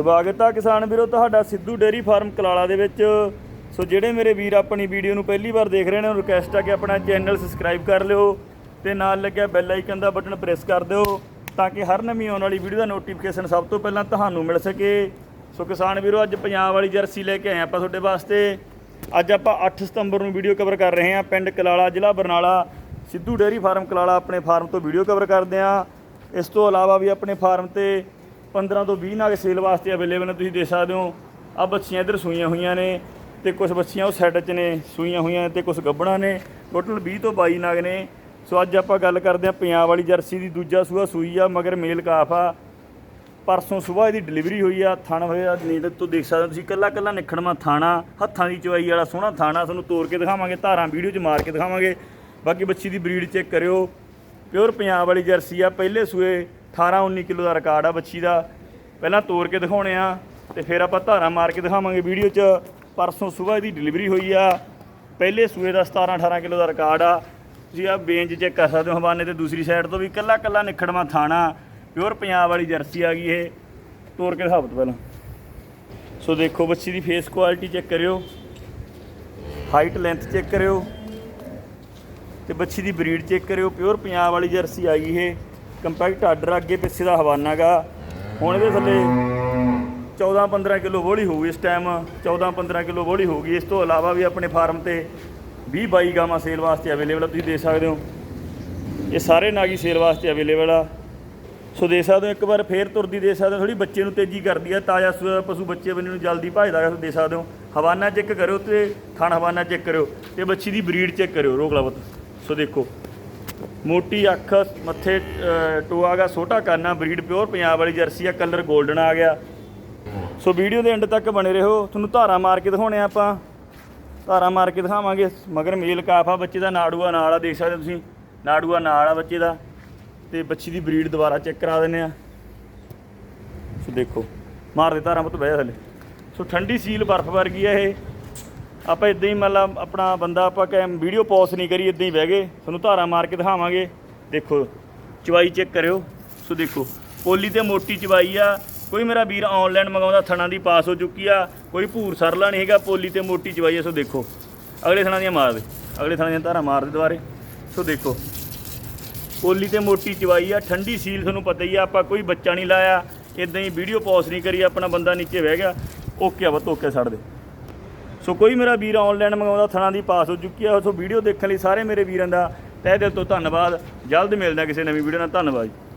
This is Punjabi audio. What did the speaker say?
ਸਵਾਗਤ ਆ ਕਿਸਾਨ ਵੀਰੋ, ਤੁਹਾਡਾ ਸਿੱਧੂ ਡੇਰੀ ਫਾਰਮ ਕਲਾਲਾ ਦੇ ਵਿੱਚ। ਸੋ ਜਿਹੜੇ ਮੇਰੇ ਵੀਰ ਆਪਣੀ ਵੀਡੀਓ ਨੂੰ ਪਹਿਲੀ ਵਾਰ ਦੇਖ ਰਹੇ ਨੇ ਉਹਨਾਂ ਰਿਕਵੈਸਟ ਆ ਕਿ ਆਪਣਾ ਚੈਨਲ ਸਬਸਕ੍ਰਾਈਬ ਕਰ ਲਿਓ ਤੇ ਨਾਲ ਲੱਗਿਆ ਬੈਲ ਆਈਕਨ ਦਾ ਬਟਨ ਪ੍ਰੈਸ ਕਰ ਦਿਓ ਤਾਂ ਕਿ ਹਰ ਨਵੀਂ ਆਉਣ ਵਾਲੀ ਵੀਡੀਓ ਦਾ ਨੋਟੀਫਿਕੇਸ਼ਨ ਸਭ ਤੋਂ ਪਹਿਲਾਂ ਤੁਹਾਨੂੰ ਮਿਲ ਸਕੇ। ਸੋ ਕਿਸਾਨ ਵੀਰੋ, ਅੱਜ ਪੰਜਾਬ ਵਾਲੀ ਜਰਸੀ ਲੈ ਕੇ ਆਏ ਆਪਾਂ ਤੁਹਾਡੇ ਵਾਸਤੇ। ਅੱਜ ਆਪਾਂ 8 ਸਤੰਬਰ ਨੂੰ ਵੀਡੀਓ ਕਵਰ ਕਰ ਰਹੇ ਹਾਂ, ਪਿੰਡ ਕਲਾਲਾ, ਜ਼ਿਲ੍ਹਾ ਬਰਨਾਲਾ। ਸਿੱਧੂ ਡੇਅਰੀ ਫਾਰਮ ਕਲਾਲਾ ਆਪਣੇ ਫਾਰਮ ਤੋਂ ਵੀਡੀਓ ਕਵਰ ਕਰਦੇ ਹਾਂ। ਇਸ ਤੋਂ ਇਲਾਵਾ ਵੀ ਆਪਣੇ ਫਾਰਮ ਤੇ 15 ਤੋਂ 20 ਨਾਗ ਸੇਲ ਵਾਸਤੇ ਅਵੇਲੇਬਲ ਨੇ, ਤੁਸੀਂ ਦੇਖ ਸਕਦੇ ਹੋ। ਆ ਬੱਚੀਆਂ ਇੱਧਰ ਸੂਈਆਂ ਹੋਈਆਂ ਨੇ ਤੇ ਕੁਝ ਬੱਚੀਆਂ ਉਹ ਸੈੱਟ 'ਚ ਨੇ, ਸੂਈਆਂ ਹੋਈਆਂ ਤੇ ਕੁਝ ਗੱਬਣਾ ਨੇ। ਟੋਟਲ 20 ਤੋਂ 22 ਨਾਗ ਨੇ। ਸੋ ਅੱਜ ਆਪਾਂ ਗੱਲ ਕਰਦੇ ਹਾਂ ਪੰਜਾਬ ਵਾਲੀ ਜਰਸੀ ਦੀ। ਦੂਜਾ ਸੂਆ ਸੂਈ ਆ, ਮਗਰ ਮੇਲ ਕਾਫ ਆ। ਪਰਸੋਂ ਸਵੇਰ ਇਹਦੀ ਡਿਲੀਵਰੀ ਹੋਈ ਆ, ਥਣ ਹੋਇਆ ਨੀਂਦ ਤੋਂ ਦੇਖ ਸਕਦੇ ਹੋ ਤੁਸੀਂ ਕੱਲਾ ਕੱਲਾ ਨਿਖੜਮਾ ਥਾਣਾ। ਹੱਥਾਂ ਦੀ ਚਵਾਈ ਵਾਲਾ ਸੋਹਣਾ ਥਾਣਾ, ਤੁਹਾਨੂੰ ਤੋੜ ਕੇ ਦਿਖਾਵਾਂਗੇ, ਧਾਰਾਂ ਵੀਡੀਓ 'ਚ ਮਾਰ ਕੇ ਦਿਖਾਵਾਂਗੇ। ਬਾਕੀ ਬੱਚੀ ਦੀ ਬਰੀਡ ਚੈੱਕ ਕਰਿਓ। ਪਿਓਰ ਪੰਜਾਬ ਵਾਲੀ ਜਰਸੀ ਆ, ਪਹਿਲੇ ਸੂਏ 18 19 ਕਿਲੋ ਦਾ ਰਿਕਾਰਡ ਆ ਬੱਚੀ ਦਾ। ਪਹਿਲਾਂ ਤੋੜ ਕੇ ਦਿਖਾਉਣੇ ਆ ਤੇ ਫਿਰ ਆਪਾਂ ਧਾਰਾ ਮਾਰ ਕੇ ਦਿਖਾਵਾਂਗੇ ਵੀਡੀਓ 'ਚ। ਪਰਸੋਂ ਸਵੇਰ ਇਹਦੀ ਡਿਲੀਵਰੀ ਹੋਈ ਆ। ਪਹਿਲੇ ਸੂਏ ਦਾ 17 18 ਕਿਲੋ ਦਾ ਰਿਕਾਰਡ ਆ। ਤੁਸੀਂ ਆ ਬੇਂਜ ਚੈੱਕ ਕਰ ਸਕਦੇ ਹੋ ਹਵਾਨੇ ਤੇ ਦੂਸਰੀ ਸਾਈਡ ਤੋਂ ਵੀ ਕੱਲਾ ਕੱਲਾ ਨਿਖੜਵਾ ਥਾਣਾ। ਪਿਓਰ ਪੰਜਾਬ ਵਾਲੀ ਜਰਸੀ ਆ ਗਈ ਇਹ। ਤੋੜ ਕੇ ਦਿਖਾਓ ਤੋਂ ਪਹਿਲਾਂ। ਸੋ ਦੇਖੋ ਬੱਚੀ ਦੀ ਫੇਸ ਕੁਆਲਿਟੀ ਚੈੱਕ ਕਰਿਓ। ਹਾਈਟ ਲੈਂਥ ਚੈੱਕ ਕਰਿਓ। ਤੇ ਬੱਚੀ ਦੀ ਬਰੀਡ ਚੈੱਕ ਕਰਿਓ। ਪਿਓਰ ਪੰਜਾਬ ਵਾਲੀ ਜਰਸੀ ਆ ਗਈ ਇਹ। ਕੰਪੈਕਟ ਆਰਡਰ ਅੱਗੇ ਪਿੱਛੇ ਦਾ ਹਵਾਨਾ ਗਾ ਹੁਣ ਇਹਦੇ ਥੱਲੇ 14 15 ਕਿਲੋ ਬੋਲੀ ਹੋਊਗੀ ਇਸ ਟਾਈਮ 14 15 ਕਿਲੋ ਬੋਲੀ ਹੋਊਗੀ। ਇਸ ਤੋਂ ਇਲਾਵਾ ਵੀ ਆਪਣੇ ਫਾਰਮ ਤੇ 20 22 ਗਾਵਾਂ ਸੇਲ ਵਾਸਤੇ ਅਵੇਲੇਬਲ ਆ, ਤੁਸੀਂ ਦੇ ਸਕਦੇ ਹੋ। ਇਹ ਸਾਰੇ ਨਾਗੀ ਸੇਲ ਵਾਸਤੇ ਅਵੇਲੇਬਲ ਆ। ਸੋ ਦੇ ਸਕਦੇ ਹੋ, ਇੱਕ ਵਾਰ ਫੇਰ ਤੁਰਦੀ ਦੇ ਸਕਦੇ ਹੋ ਥੋੜੀ ਬੱਚੇ ਨੂੰ ਤੇਜ਼ੀ ਕਰਦੀ ਆ, ਤਾਜ਼ਾ ਪਸ਼ੂ ਬੱਚੇ ਬੰਨੇ ਨੂੰ ਜਲਦੀ ਭਜਦਾ ਹੈ ਦੇ ਸਕਦੇ ਹੋ। ਹਵਾਨਾ ਚੈੱਕ ਕਰਿਓ ਤੇ ਥਣ ਹਵਾਨਾ ਚੈੱਕ ਕਰਿਓ ਤੇ ਬੱਚੀ ਦੀ ਬਰੀਡ ਚੈੱਕ ਕਰਿਓ, ਰੋਕ ਲਾਵਤ ਸੋ ਦੇਖੋ। ਮੋਟੀ ਅੱਖ ਮੱਥੇ ਅ, ਟੋਆ ਗਾ ਛੋਟਾ ਕਰਨਾ ਬਰੀਡ ਪਿਓਰ ਪੰਜਾਬ ਵਾਲੀ ਜਰਸੀ ਆ ਕਲਰ 골ਡਨ ਆ ਗਿਆ। ਸੋ ਵੀਡੀਓ ਦੇ ਐਂਡ ਤੱਕ ਬਣੇ ਰਹੋ। ਤੁਹਾਨੂੰ ਧਾਰਾ ਮਾਰ ਕੇ ਦਿਖਾਉਣੇ ਆ ਆਪਾਂ। ਧਾਰਾ ਮਾਰ ਕੇ ਦਿਖਾਵਾਂਗੇ। ਮਗਰ ਮੇਲ ਕਾਫਾ ਬੱਚੇ ਦਾ ਨਾੜੂਆ ਨਾਲ ਆ ਦੇਖ ਸਕਦੇ ਤੁਸੀਂ। ਨਾੜੂਆ ਨਾਲ ਆ ਬੱਚੇ ਦਾ। ਤੇ ਬੱਚੀ ਦੀ ਬਰੀਡ ਦੁਬਾਰਾ ਚੈੱਕ ਕਰਾ ਦਿੰਨੇ ਆ। ਸੋ ਦੇਖੋ। ਮਾਰ ਦੇ ਧਾਰਾਂ ਪੁੱਤ ਬਹਿ ਥੱਲੇ। ਸੋ ਠੰਡੀ ਸੀਲ ਬਰਫ਼ ਵਰਗੀ ਆ ਇਹ। ਆਪਾਂ ਇਦਾਂ ਹੀ ਮਤਲਬ ਆਪਣਾ ਬੰਦਾ ਆਪਾਂ ਕੈ ਵੀਡੀਓ ਪੌਸ ਨਹੀਂ ਕਰੀ ਇਦਾਂ ਹੀ ਬਹਿ ਗਏ। ਤੁਹਾਨੂੰ ਧਾਰਾ ਮਾਰ ਕੇ ਦਿਖਾਵਾਂਗੇ। ਦੇਖੋ ਚਵਾਈ ਚੈੱਕ ਕਰਿਓ। ਸੋ ਦੇਖੋ, ਪੋਲੀ ਤੇ ਮੋਟੀ ਚਵਾਈ ਆ। ਕੋਈ ਮੇਰਾ ਵੀਰ ਆਨਲਾਈਨ ਮੰਗਾਉਂਦਾ ਥਣਾ ਦੀ ਪਾਸ ਹੋ ਚੁੱਕੀ ਆ। ਕੋਈ ਭੂਰ ਸਰਲਾ ਨਹੀਂ ਹੈਗਾ, ਪੋਲੀ ਤੇ ਮੋਟੀ ਚਵਾਈ ਆ। ਸੋ ਦੇਖੋ, ਅਗਲੇ ਥਣਾ ਦੀਆਂ ਮਾਰ ਦੇ। ਅਗਲੇ ਥਣਾ ਦੀਆਂ ਧਾਰਾ ਮਾਰ ਦੇ ਦੁਬਾਰੇ। ਸੋ ਦੇਖੋ, ਪੋਲੀ ਤੇ ਮੋਟੀ ਚਵਾਈ ਆ। ਠੰਡੀ ਸੀਲ ਤੁਹਾਨੂੰ ਪਤਾ ਹੀ ਆ, ਆਪਾਂ ਕੋਈ ਬੱਚਾ ਨਹੀਂ ਲਾਇਆ। ਇਦਾਂ ਹੀ ਵੀਡੀਓ ਪੌਸ ਨਹੀਂ ਕਰੀ, ਆਪਣਾ ਬੰਦਾ ਨੀਚੇ ਬਹਿ ਗਿਆ। ਓਕੇ ਆ ਬਤ ਓਕੇ ਛੱਡ ਦੇ। ਸੋ ਕੋਈ ਮੇਰਾ ਵੀਰ ਆਨਲਾਈਨ ਮੰਗਾਉਂਦਾ ਥਣਾ ਦੀ ਪਾਸ ਹੋ ਚੁੱਕੀ ਆ, ਸੋ ਵੀਡੀਓ ਦੇਖਣ ਲਈ ਸਾਰੇ ਮੇਰੇ ਵੀਰਾਂ ਦਾ ਤਹਿ ਦਿਲ ਤੋਂ ਧੰਨਵਾਦ। ਜਲਦ ਮਿਲਦਾ ਕਿਸੇ ਨਵੀਂ ਵੀਡੀਓ ਨਾਲ, ਧੰਨਵਾਦ ਜੀ।